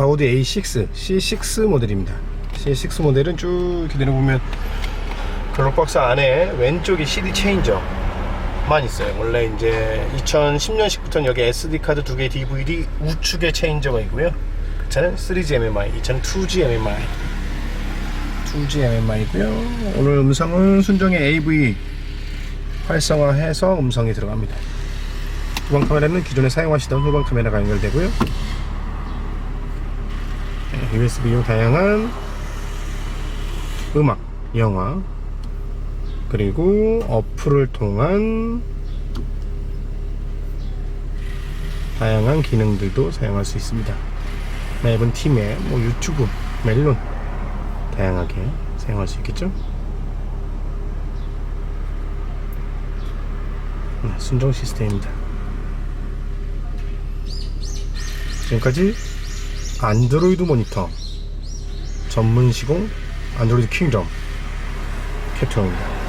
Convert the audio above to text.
아우디 A6 C6 모델입니다. C6 모델은 쭉 이렇게 내려보면 글록박스 안에 왼쪽에 CD 체인저만 있어요. 원래 이제 2010년식부터는 여기 SD카드 두 개 DVD 우측에 체인저가 있고요. 그 차는 3G MMI 이 차는 2G MMI 2G MMI고요. 오늘 음성은 순정의 AV 활성화해서 음성이 들어갑니다. 후방 카메라는 기존에 사용하시던 후방 카메라가 연결되고요. 네, USB용 다양한 음악, 영화 그리고 어플을 통한 다양한 기능들도 사용할 수 있습니다. 매번 팀에 뭐 유튜브, 멜론 다양하게 사용할 수 있겠죠? 네, 순정 시스템입니다. 지금까지 안드로이드 모니터. 전문 시공 안드로이드 킹덤. 캡처입니다